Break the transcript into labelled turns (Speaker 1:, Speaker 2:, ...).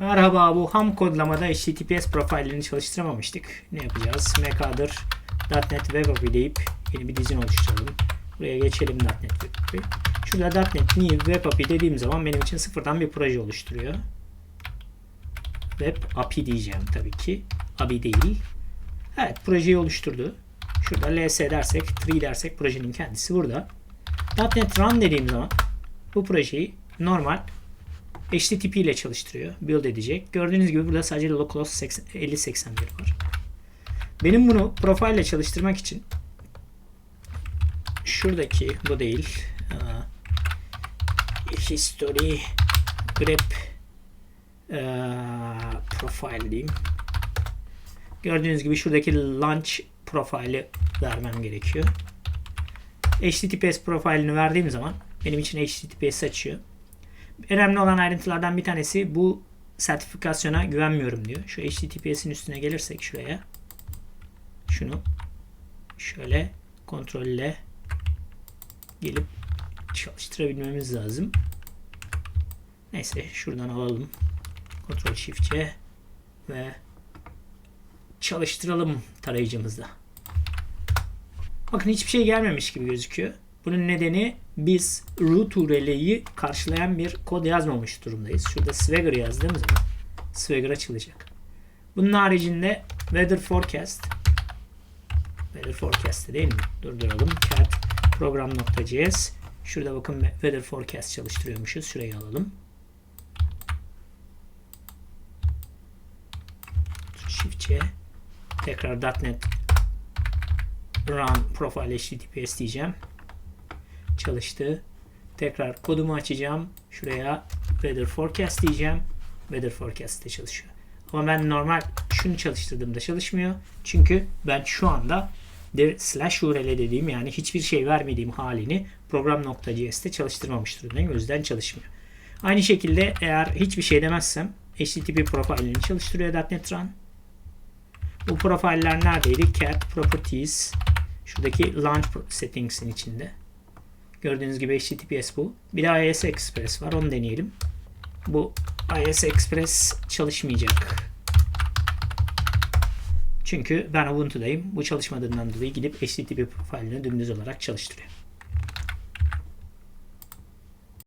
Speaker 1: Merhaba bu ham kodlamada HTTPS profillerini çalıştıramamıştık. Ne yapacağız? Mekadır .NET Web API deyip yeni bir dizin oluşturalım. Buraya geçelim .NET Web API. Şurada .NET New Web API dediğim zaman benim için sıfırdan bir proje oluşturuyor. Web API diyeceğim tabii ki. API değil. Evet projeyi oluşturdu. Şurada ls dersek, tree dersek projenin kendisi burada. .NET Run dediğim zaman bu projeyi normal HTTP ile çalıştırıyor. Build edecek. Gördüğünüz gibi burada sadece localhost 5081 var. Benim bunu profile ile çalıştırmak için şuradaki bu değil history grep profile diyeyim. Gördüğünüz gibi şuradaki launch profile'i vermem gerekiyor. HTTPS profilini verdiğim zaman benim için HTTPS açıyor. Önemli olan ayrıntılardan bir tanesi bu sertifikasyona güvenmiyorum diyor. Şu HTTPS'in üstüne gelirsek şuraya şunu şöyle kontrolle gelip çalıştırabilmemiz lazım. Neyse şuradan alalım. Ctrl Shift C ve çalıştıralım tarayıcımızda. Bakın hiçbir şey gelmemiş gibi gözüküyor. Bunun nedeni biz root URL'yi karşılayan bir kod yazmamış durumdayız. Şurada Swagger yazdığımız zaman Swagger açılacak. Bunun haricinde Weather Forecast Weather Forecast değil mi? Durduralım. Cat program.js Şurada bakın Weather Forecast çalıştırıyormuşuz. Şurayı alalım. Shift C tekrar .NET Run Profile HTTPS diyeceğim çalıştı. Tekrar kodumu açacağım. Şuraya Weather Forecast diyeceğim. Weather Forecast de çalışıyor. Ama ben normal şunu çalıştırdığımda çalışmıyor. Çünkü ben şu anda bir slash URL dediğim yani hiçbir şey vermediğim halini program.js'te çalıştırmamış durumdayım. O yüzden çalışmıyor. Aynı şekilde eğer hiçbir şey demezsem HTTP profilini çalıştırıyor .NET Run. Bu profiller neredeydi? Cat Properties şuradaki Launch Settings'in içinde. Gördüğünüz gibi HTTPS bu. Bir de IS Express var. Onu deneyelim. Bu IS Express çalışmayacak. Çünkü ben Ubuntu'dayım. Bu çalışmadığından dolayı gidip HTTP profilini dümdüz olarak çalıştırıyor.